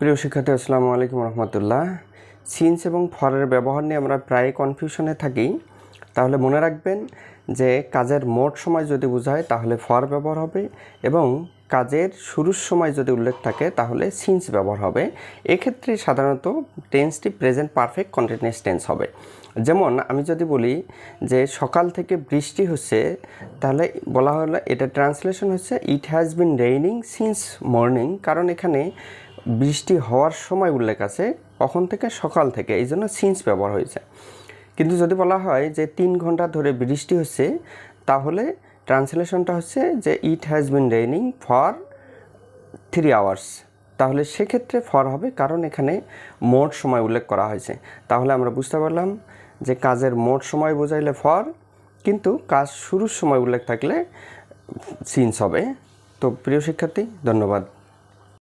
প্রিয় শিক্ষার্থী, আসসালামু আলাইকুম রহমতুল্লাহ। সিন্স এবং ফরের ব্যবহার নিয়ে আমরা প্রায় কনফিউশনে থাকি, তাহলে মনে রাখবেন যে কাজের মোট সময় যদি বোঝায়, তাহলে ফর ব্যবহার হবে এবং কাজের শুরুর সময় যদি উল্লেখ থাকে, তাহলে সিন্স ব্যবহার হবে। এক্ষেত্রে সাধারণত টেন্সটি প্রেজেন্ট পারফেক্ট কন্টিনিউয়াস টেন্স হবে। যেমন আমি যদি বলি যে সকাল থেকে বৃষ্টি হচ্ছে, তাহলে বলা হলো এটা ট্রান্সলেশন হচ্ছে it has been raining since morning কারণ এখানে বৃষ্টি হওয়ার সময় উল্লেখ আছে, কখন থেকে? সকাল থেকে। এই জন্য সিন্স ব্যবহার হয়েছে। কিন্তু যদি বলা হয় যে তিন ঘণ্টা ধরে বৃষ্টি হচ্ছে, তাহলে ট্রান্সলেশনটা হচ্ছে যে it has been raining for three hours তাহলে সেক্ষেত্রে ফর হবে কারণ এখানে মোট সময় উল্লেখ করা হয়েছে। তাহলে আমরা বুঝতে পারলাম যে কাজের মোট সময় বোঝাইলে ফর কিন্তু কাজ শুরুর সময় উল্লেখ থাকলে সিন্স হবে। তো প্রিয় শিক্ষার্থী, ধন্যবাদ।